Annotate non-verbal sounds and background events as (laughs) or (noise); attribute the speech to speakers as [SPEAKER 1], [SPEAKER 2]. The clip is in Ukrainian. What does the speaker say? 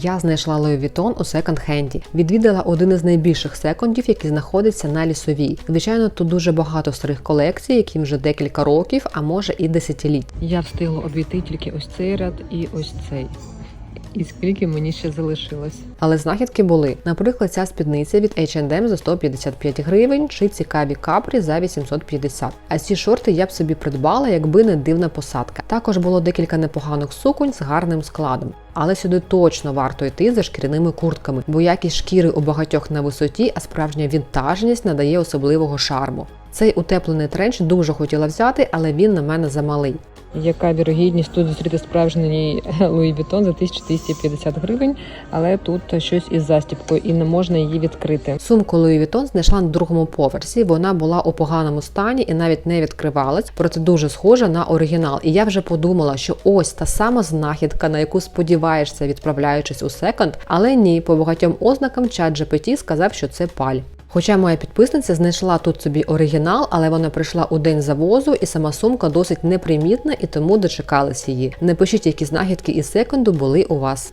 [SPEAKER 1] Я знайшла Louis Vuitton у секонд-хенді. Відвідала один із найбільших секондів, який знаходиться на лісовій. Звичайно, тут дуже багато старих колекцій, яким вже декілька років, а може і десятиліть. Я встигла обійти тільки ось цей ряд і ось цей. І скільки мені ще залишилось. Але знахідки були. Наприклад, ця спідниця від H&M за 155 гривень чи цікаві капрі за 850. А ці шорти я б собі придбала, якби не дивна посадка. Також було декілька непоганих суконь з гарним складом. Але сюди точно варто йти за шкіряними куртками, бо якість шкіри у багатьох на висоті, а справжня вінтажність надає особливого шарму. Цей утеплений тренч дуже хотіла взяти, але він на мене замалий. Яка вірогідність тут зустріти справжній (laughs) Луї Vuitton за 1250 гривень, але тут щось із застіпкою і не можна її відкрити. Сумку Луї Vuitton знайшла на другому поверсі. Вона була у поганому стані і навіть не відкривалась, проте дуже схожа на оригінал. І я вже подумала, що ось та сама знахідка, на яку сподіваєшся, відправляючись у секонд, але ні, по багатьом ознакам чат GPT сказав, що це паль. Хоча моя підписниця знайшла тут собі оригінал, але вона прийшла у день завозу, і сама сумка досить непримітна і тому дочекалась її. Напишіть, які знахідки із секунду були у вас.